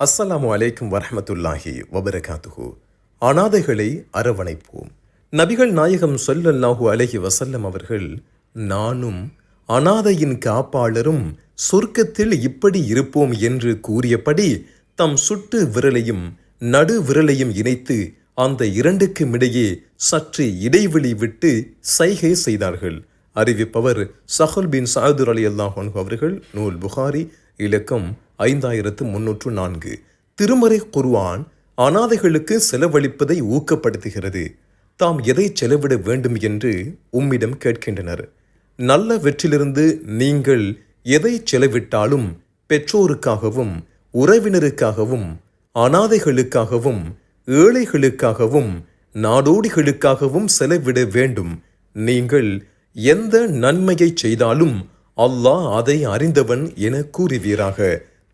அஸ்ஸலாமு அலைக்கும் வரமத்துல்லாஹி வபரகாத்துஹு. அனாதைகளை அரவணைப்போம். நபிகள் நாயகம் சொல்லல்லாஹு அலஹி வசல்லம் அவர்கள் நானும் அனாதையின் காப்பாளரும் சொர்க்கத்தில் இப்படி இருப்போம் என்று கூறியபடி தம் சுட்டு விரலையும் நடு விரலையும் இணைத்து அந்த இரண்டுக்கும் இடையே சற்று இடைவெளி விட்டு சைகை செய்தார்கள். அறிவிப்பவர் சஹல் பின் சாதுர் அலி அல்லாஹ் அவர்கள் நூல் புகாரி இலக்கம் ஐந்தாயிரத்து முன்னூற்று நான்கு. திருமறை குர்வான் அனாதைகளுக்கு செலவழிப்பதை ஊக்கப்படுத்துகிறது. தாம் எதை செலவிட வேண்டும் என்று உம்மிடம் கேட்கின்றனர். நல்ல வெற்றிலிருந்து நீங்கள் எதை செலவிட்டாலும் பெற்றோருக்காகவும் உறவினருக்காகவும் அனாதைகளுக்காகவும் ஏழைகளுக்காகவும் நாடோடிகளுக்காகவும் செலவிட வேண்டும். நீங்கள் எந்த நன்மையை செய்தாலும் அல்லாஹ் அதை அறிந்தவன் என கூறுவீராக.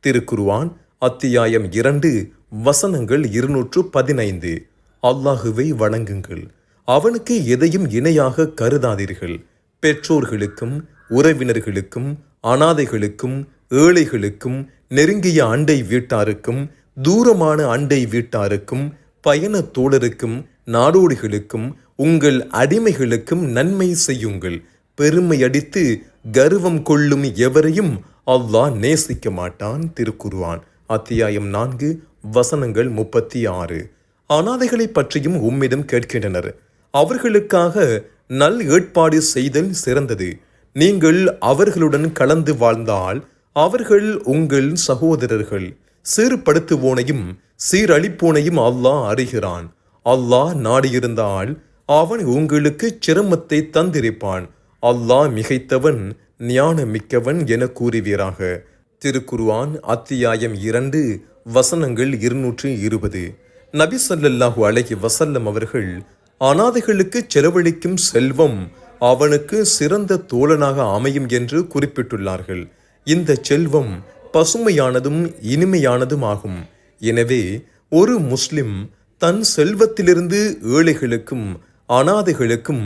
திருக்குருவான் அத்தியாயம் இரண்டு வசனங்கள் இருநூற்று பதினைந்து அல்லாஹுவை வணங்குங்கள். அவனுக்கு எதையும் இணையாக கருதாதீர்கள். பெற்றோர்களுக்கும் உறவினர்களுக்கும் அனாதைகளுக்கும் ஏழைகளுக்கும் நெருங்கிய அண்டை வீட்டாருக்கும் தூரமான அண்டை வீட்டாருக்கும் பயண தோழருக்கும் நாடோடிகளுக்கும் உங்கள் அடிமைகளுக்கும் நன்மை செய்யுங்கள். பெருமையடித்து கர்வம் கொள்ளும் எவரையும் அல்லாஹ் நேசிக்க மாட்டான் திருக்குருவான் அத்தியாயம் நான்கு வசனங்கள் முப்பத்தி ஆறு. அனாதைகளை பற்றியும் உம்மிடம் கேட்கின்றனர். அவர்களுக்காக நல் ஏற்பாடு செய்தல் சிறந்தது. நீங்கள் அவர்களுடன் கலந்து வாழ்ந்தால் அவர்கள் உங்கள் சகோதரர்கள். சீர்படுத்துவோனையும் சீரழிப்போனையும் அல்லாஹ் அறிகிறான். அல்லாஹ் நாடியிருந்தால் அவன் உங்களுக்கு சிரமத்தை தந்திருப்பான். அல்லாஹ் மிகைத்தவன் ஞான மிக்கவன் என கூறுவீராக. திருக்குருவான் அத்தியாயம் இரண்டு வசனங்கள் இருநூற்று இருபது. நபி சொல்லல்லாஹு அழகி வசல்லம் அவர்கள் அனாதைகளுக்கு செலவழிக்கும் செல்வம் அவனுக்கு சிறந்த தோழனாக அமையும் என்று குறிப்பிட்டுள்ளார்கள். இந்த செல்வம் பசுமையானதும் இனிமையானதும் ஆகும். எனவே ஒரு முஸ்லிம் தன் செல்வத்திலிருந்து ஏழைகளுக்கும் அனாதைகளுக்கும்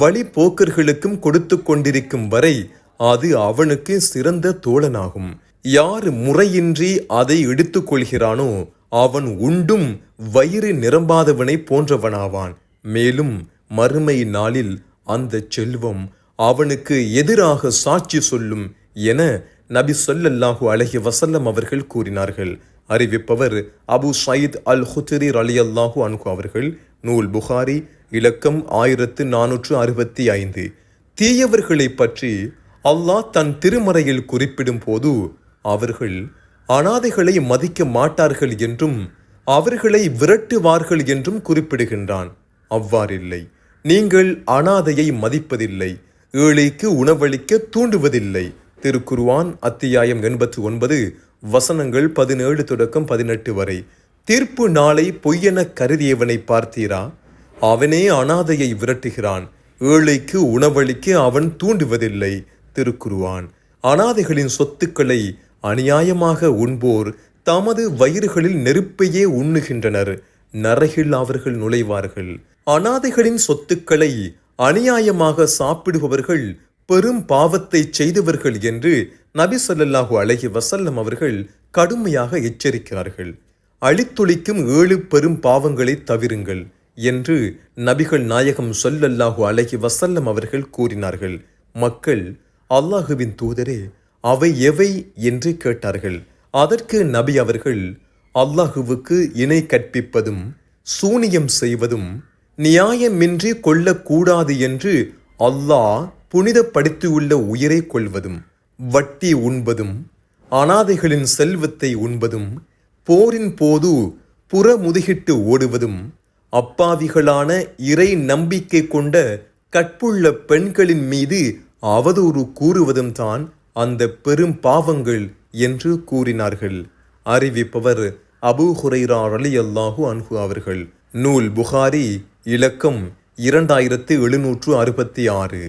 வழிபோக்கர்களுக்கும் கொடுத்து கொண்டிருக்கும் வரை அது அவனுக்கு சிறந்த தோழனாகும். யார் முறையின்றி அதை எடுத்துக்கொள்கிறானோ அவன் உண்டும் வயிறு நிரம்பாதவனை போன்றவனாவான். மேலும் மறுமை நாளில் அந்த செல்வம் அவனுக்கு எதிராக சாட்சி சொல்லும் என நபி சொல்லல்லாஹு அலஹி வசல்லம் அவர்கள் கூறினார்கள். அறிவிப்பவர் அபு சயீத் அல் ஹுத்ரி அலி அல்லாஹு அன்கு அவர்கள். நூல் புகாரி இலக்கம் ஆயிரத்து நானூற்று அறுபத்தி ஐந்து. தீயவர்களை பற்றி அல்லாஹ் தன் திருமறையில் குறிப்பிடும் போது அவர்கள் அனாதைகளை மதிக்க மாட்டார்கள் என்றும் அவர்களை விரட்டுவார்கள் என்றும் குறிப்பிடுகின்றான். அவ்வாறில்லை. நீங்கள் அனாதையை மதிப்பதில்லை. ஏழைக்கு உணவளிக்க தூண்டுவதில்லை. திருக்குருவான் அத்தியாயம் எண்பத்தி ஒன்பது வசனங்கள் பதினேழு தொடக்கம் பதினெட்டு வரை. தீர்ப்பு நாளை பொய்யென கருதியவனை பார்த்தீரா? அவனே அனாதையை விரட்டுகிறான். ஏழைக்கு உணவளிக்க அவன் தூண்டுவதில்லை. திருக்குருவான். அனாதைகளின் சொத்துக்களை அநியாயமாக உண்போர் தமது வயிறுகளில் நெருப்பையே உண்ணுகின்றனர். நரகில் அவர்கள் நுழைவார்கள். அனாதைகளின் சொத்துக்களை அநியாயமாக சாப்பிடுபவர்கள் பெரும் பாவத்தை செய்தவர்கள் என்று நபி சொல்லல்லாஹு அழகி வசல்லம் அவர்கள் கடுமையாக எச்சரிக்கிறார்கள். அழித்துளிக்கும் ஏழு பெரும் பாவங்களை தவிருங்கள் என்று நபிகள் நாயகம் சொல்லல்லாஹு அழகி வசல்லம் அவர்கள் கூறினார்கள். மக்கள் அல்லாஹுவின் தூதரே அவை எவை என்று கேட்டார்கள். அதற்கு நபி அவர்கள் அல்லாஹுவுக்கு இணை கற்பிப்பதும் சூனியம் செய்வதும் நியாயமின்றி கொள்ளக்கூடாது என்று அல்லாஹ் புனிதப்படுத்தியுள்ள உயிரை கொள்வதும் வட்டி உண்பதும் அனாதைகளின் செல்வத்தை உண்பதும் போரின் போது புறமுதுகிட்டு ஓடுவதும் அப்பாவிகளான இறை நம்பிக்கை கொண்ட கற்புள்ள பெண்களின் மீது அவதூறு கூறுவதும் தான் அந்த பெரும் பாவங்கள் என்று கூறினார்கள். அறிவிப்பவர் அபு ஹுரைரா அலி அல்லாஹு அன்ஹு அவர்கள். நூல் புகாரி இலக்கம் இரண்டாயிரத்து எழுநூற்று அறுபத்தி ஆறு.